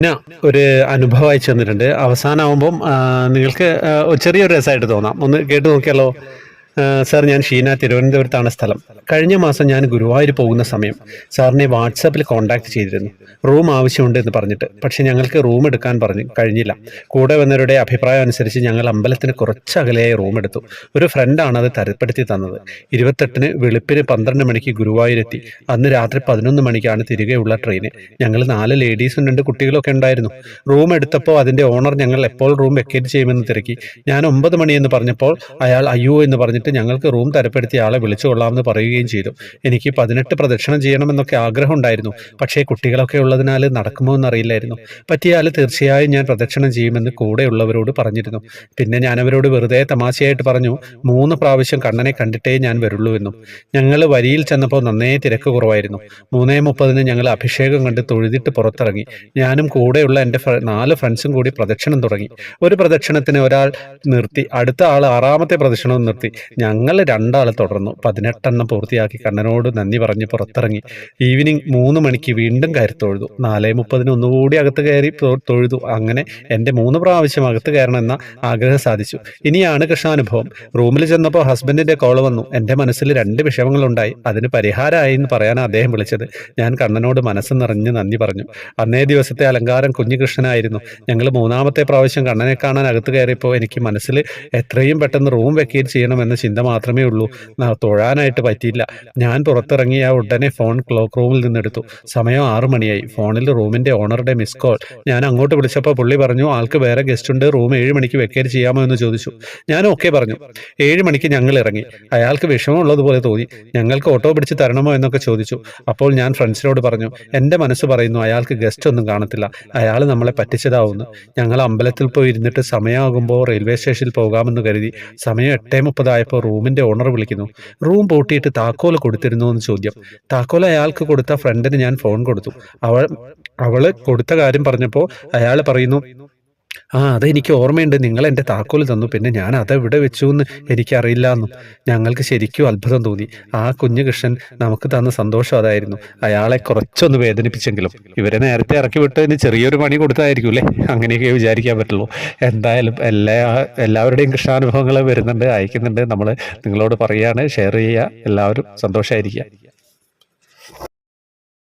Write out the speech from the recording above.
പിന്നെ ഒരു അനുഭവം അയച്ചു തന്നിട്ടുണ്ട് അവസാനമാകുമ്പം നിങ്ങൾക്ക് ചെറിയൊരു രസമായിട്ട് തോന്നാം. ഒന്ന് കേട്ട് നോക്കിയാലോ? സാർ ഞാൻ ഷീന തിരുവനന്തപുരത്താണ് സ്ഥലം. കഴിഞ്ഞ മാസം ഞാൻ ഗുരുവായൂർ പോകുന്ന സമയം സാറിനെ വാട്സാപ്പിൽ കോൺടാക്ട് ചെയ്തിരുന്നു. റൂം ആവശ്യമുണ്ട് എന്ന് പറഞ്ഞിട്ട്. പക്ഷെ ഞങ്ങൾക്ക് റൂം എടുക്കാൻ പറഞ്ഞു കഴിഞ്ഞില്ല. കൂടെ വന്നവരുടെ അഭിപ്രായം അനുസരിച്ച് ഞങ്ങൾ അമ്പലത്തിന് കുറച്ച് അകലെയായി റൂം എടുത്തു. ഒരു ഫ്രണ്ടാണ് അത് തരപ്പെടുത്തി തന്നത്. ഇരുപത്തെട്ടിന് വെളുപ്പിന് പന്ത്രണ്ട് മണിക്ക് ഗുരുവായൂരെത്തി അന്ന് രാത്രി പതിനൊന്ന് മണിക്കാണ് തിരികെയുള്ള ട്രെയിന്. ഞങ്ങൾ നാല് ലേഡീസും രണ്ട് കുട്ടികളൊക്കെ ഉണ്ടായിരുന്നു. റൂം എടുത്തപ്പോൾ അതിന്റെ ഓണർ ഞങ്ങൾ എപ്പോൾ റൂം വെക്കേറ്റ് ചെയ്യുമെന്ന് തിരക്കി. ഞാൻ ഒമ്പത് മണിയെന്ന് പറഞ്ഞപ്പോൾ അയാൾ അയ്യോ എന്ന് പറഞ്ഞിട്ട് ഞങ്ങൾക്ക് റൂം തരപ്പെടുത്തിയ ആളെ വിളിച്ചുകൊള്ളാമെന്ന് പറയുകയും ചെയ്തു. എനിക്ക് പതിനെട്ട് പ്രദക്ഷിണം ചെയ്യണമെന്നൊക്കെ ആഗ്രഹം ഉണ്ടായിരുന്നു. പക്ഷേ കുട്ടികളൊക്കെ ഉള്ളതിനാൽ നടക്കുമോ എന്നറിയില്ലായിരുന്നു. പറ്റിയാൽ തീർച്ചയായും ഞാൻ പ്രദക്ഷിണം ചെയ്യുമെന്ന് കൂടെയുള്ളവരോട് പറഞ്ഞിരുന്നു. പിന്നെ ഞാൻ അവരോട് വെറുതെ തമാശയായിട്ട് പറഞ്ഞു മൂന്ന് പ്രാവശ്യം കണ്ണനെ കണ്ടിട്ടേ ഞാൻ വരുള്ളൂ എന്നും. ഞങ്ങൾ വരിയിൽ ചെന്നപ്പോൾ നന്നേ തിരക്ക് കുറവായിരുന്നു. മൂന്നേ മുപ്പതിന് ഞങ്ങൾ അഭിഷേകം കണ്ട് തൊഴുതിട്ട് പുറത്തിറങ്ങി. ഞാനും കൂടെയുള്ള എന്റെ നാല് ഫ്രണ്ട്സും കൂടി പ്രദക്ഷിണം തുടങ്ങി. ഒരു പ്രദക്ഷിണത്തിന് ഒരാൾ നിർത്തി അടുത്ത ആൾ ആറാമത്തെ പ്രദക്ഷിണവും നിർത്തി. ഞങ്ങൾ രണ്ടാൾ തുടർന്നു. പതിനെട്ടെണ്ണം പൂർത്തിയാക്കി കണ്ണനോട് നന്ദി പറഞ്ഞ് പുറത്തിറങ്ങി. ഈവനിങ് മൂന്ന് മണിക്ക് വീണ്ടും കയറി തൊഴുതു നാലേ മുപ്പതിന് ഒന്നുകൂടി അകത്ത് കയറി തൊഴുതു. അങ്ങനെ എന്റെ മൂന്ന് പ്രാവശ്യം അകത്ത് കയറണമെന്ന ആഗ്രഹം സാധിച്ചു. ഇനിയാണ് കൃഷ്ണാനുഭവം. റൂമിൽ ചെന്നപ്പോൾ ഹസ്ബൻഡിന്റെ കോൾ വന്നു. എന്റെ മനസ്സിൽ രണ്ട് വിഷമങ്ങളുണ്ടായി. അതിന് പരിഹാരമായി എന്ന് പറയാൻ അദ്ദേഹം വിളിച്ചത്. ഞാൻ കണ്ണനോട് മനസ്സ് നിറഞ്ഞ് നന്ദി പറഞ്ഞു. അന്നേ ദിവസത്തെ അലങ്കാരം കുഞ്ഞികൃഷ്ണനായിരുന്നു ഞങ്ങൾ മൂന്നാമത്തെ പ്രാവശ്യം കണ്ണനെ കാണാൻ അകത്ത് കയറിയപ്പോൾ എനിക്ക് മനസ്സിൽ എത്രയും പെട്ടെന്ന് റൂം വെക്കേറ്റ് ചെയ്യണമെന്ന ചിന്ത മാത്രമേ ഉള്ളൂ. തൊഴാനായിട്ട് പറ്റിയില്ല. ഞാൻ പുറത്തിറങ്ങിയ ഉടനെ ഫോൺ ക്ലോക്ക് റൂമിൽ നിന്നെടുത്തു. സമയം ആറു മണിയായി. ഫോണിൽ റൂമിന്റെ ഓണറുടെ മിസ് കോൾ. ഞാൻ അങ്ങോട്ട് വിളിച്ചപ്പോൾ പുള്ളി പറഞ്ഞു ആൾക്ക് വേറെ ഗസ്റ്റ് ഉണ്ട്. റൂം ഏഴ് മണിക്ക് വെക്കേറ്റ് ചെയ്യാമോ എന്ന് ചോദിച്ചു. ഞാൻ ഓക്കെ പറഞ്ഞു. ഏഴ് മണിക്ക് ഞങ്ങൾ ഇറങ്ങി. അയാൾക്ക് വിഷമമുള്ളതുപോലെ തോന്നി. ഞങ്ങൾക്ക് ഓട്ടോ പിടിച്ച് തരണമോ? എന്നൊക്കെ ചോദിച്ചു. അപ്പോൾ ഞാൻ ഫ്രണ്ട്സിനോട് പറഞ്ഞു എന്റെ മനസ്സ് പറയുന്നു അയാൾക്ക് ഗസ്റ്റ് ഒന്നും കാണത്തില്ല. അയാൾ നമ്മളെ പറ്റിച്ചതാവുന്നു. ഞങ്ങൾ അമ്പലത്തിൽ പോയി ഇരുന്നിട്ട് സമയമാകുമ്പോൾ റെയിൽവേ സ്റ്റേഷനിൽ പോകാമെന്ന് കരുതി. സമയം എട്ടേ മുപ്പതായപ്പോൾ റൂമിന്റെ ഓണർ വിളിക്കുന്നു. റൂം പൂട്ടിയിട്ട് താക്കോൽ കൊടുത്തിരുന്നു? എന്ന് ചോദ്യം. താക്കോൽ അയാൾക്ക് കൊടുത്ത ഫ്രണ്ടിന് ഞാൻ ഫോൺ കൊടുത്തു. അവൾ അവൾ കൊടുത്ത കാര്യം പറഞ്ഞപ്പോൾ അയാൾ പറയുന്നു ആ അതെനിക്ക് ഓർമ്മയുണ്ട്. നിങ്ങൾ എന്റെ താക്കോൽ തന്നു. പിന്നെ ഞാൻ അതെവിടെ വെച്ചു എന്ന് എനിക്കറിയില്ല എന്നും ഞങ്ങൾക്ക് ശരിക്കും അത്ഭുതം തോന്നി. ആ കുഞ്ഞു കൃഷ്ണൻ നമുക്ക് തന്ന സന്തോഷം അതായിരുന്നു. അയാളെ കുറച്ചൊന്ന് വേദനിപ്പിച്ചെങ്കിലും. ഇവരെ നേരത്തെ ഇറക്കി വിട്ടതിന് ചെറിയൊരു പണി കൊടുത്തായിരിക്കും അല്ലേ? അങ്ങനെയൊക്കെ വിചാരിക്കാൻ പറ്റുള്ളൂ. എന്തായാലും എല്ലാ എല്ലാവരുടെയും കൃഷ്ണാനുഭവങ്ങൾ വരുന്നുണ്ട് അയക്കുന്നുണ്ട്. നമ്മൾ നിങ്ങളോട് പറയുകയാണ് ഷെയർ ചെയ്യുക. എല്ലാവരും സന്തോഷമായിരിക്കുക